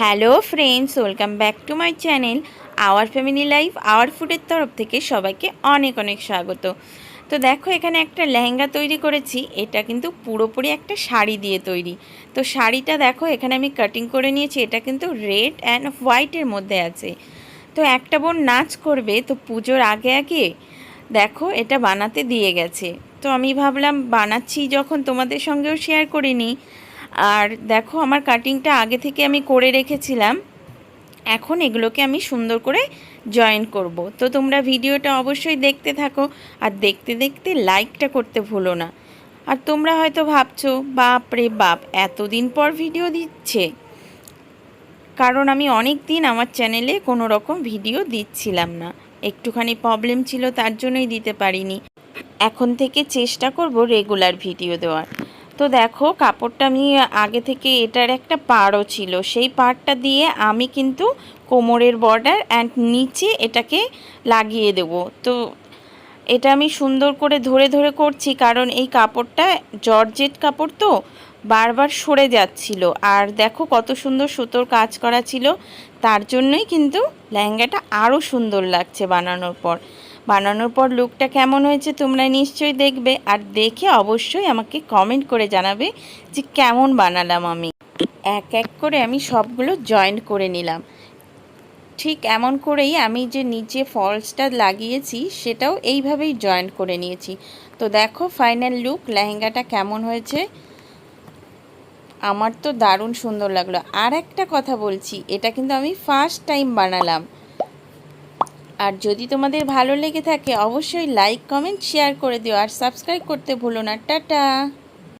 Hello friends, welcome back to my channel our family life, our ফুডের তরফ থেকে সবাইকে অনেক অনেক স্বাগত। তো দেখো এখানে একটা লেহেঙ্গা তৈরি করেছি, এটা কিন্তু পুরোপুরি একটা শাড়ি দিয়ে তৈরি। তো শাড়িটা দেখো, এখানে আমি কাটিং করে নিয়েছি, এটা কিন্তু রেড অ্যান্ড হোয়াইটের মধ্যে আছে। তো একটা বোন নাচ করবে, তো পুজোর আগে আগে দেখো এটা বানাতে দিয়ে গেছে। তো আমি ভাবলাম বানাচ্ছি যখন তোমাদের সঙ্গেও শেয়ার করে আর দেখো, আমার কাটিংটা আগে থেকে আমি করে রেখেছিলাম। এখন এগুলোকে আমি সুন্দর করে জয়েন করব। তো তোমরা ভিডিওটা অবশ্যই দেখতে থাকো আর দেখতে দেখতে লাইকটা করতে ভুলো না। আর তোমরা হয়তো ভাবছ, বাপ রে বাপ, এতদিন পর ভিডিও দিচ্ছে? কারণ আমি অনেক দিন আমার চ্যানেলে কোনো রকম ভিডিও দিচ্ছিলাম না। একটুখানি প্রবলেম ছিল, তার জন্যই দিতে পারিনি। এখন থেকে চেষ্টা করব রেগুলার ভিডিও দেওয়ার। তো দেখো, কাপড়টা আমি আগে থেকে এটার একটা পাড়ও ছিল। সেই পাড়টা দিয়ে আমি কিন্তু কোমরের বর্ডার অ্যান্ড নিচে এটাকে লাগিয়ে দেব। তো এটা আমি সুন্দর করে ধরে ধরে করছি কারণ এই কাপড়টা জর্জেট কাপড় তো, বারবার সরে যাচ্ছিল। আর দেখো কত সুন্দর সুতোর কাজ করা ছিল, তার জন্যই কিন্তু লেহেঙ্গাটা আরও সুন্দর লাগছে বানানোর পর। বানানোর পর লুকটা কেমন হয়েছে তোমরা নিশ্চয়ই দেখবে। আর দেখে অবশ্যই আমাকে কমেন্ট করে জানাবে যে কেমন বানালাম আমি। এক এক করে আমি সবগুলো জয়েন্ট করে নিলাম। ঠিক এমন করেই আমি যে নিচে ফলসটা লাগিয়েছি, সেটাও এইভাবেই জয়েন্ট করে নিয়েছি। তো দেখো ফাইনাল লুক লেহেঙ্গাটা কেমন হয়েছে? আমার তো দারুণ সুন্দর লাগল। আর একটা কথা বলছি, এটা কিন্তু আমি ফার্স্ট টাইম বানালাম। আর যদি তোমাদের ভালো লেগে থাকে, অবশ্যই লাইক কমেন্ট শেয়ার করে দিও। আর সাবস্ক্রাইব করতে ভুলো না। টাটা!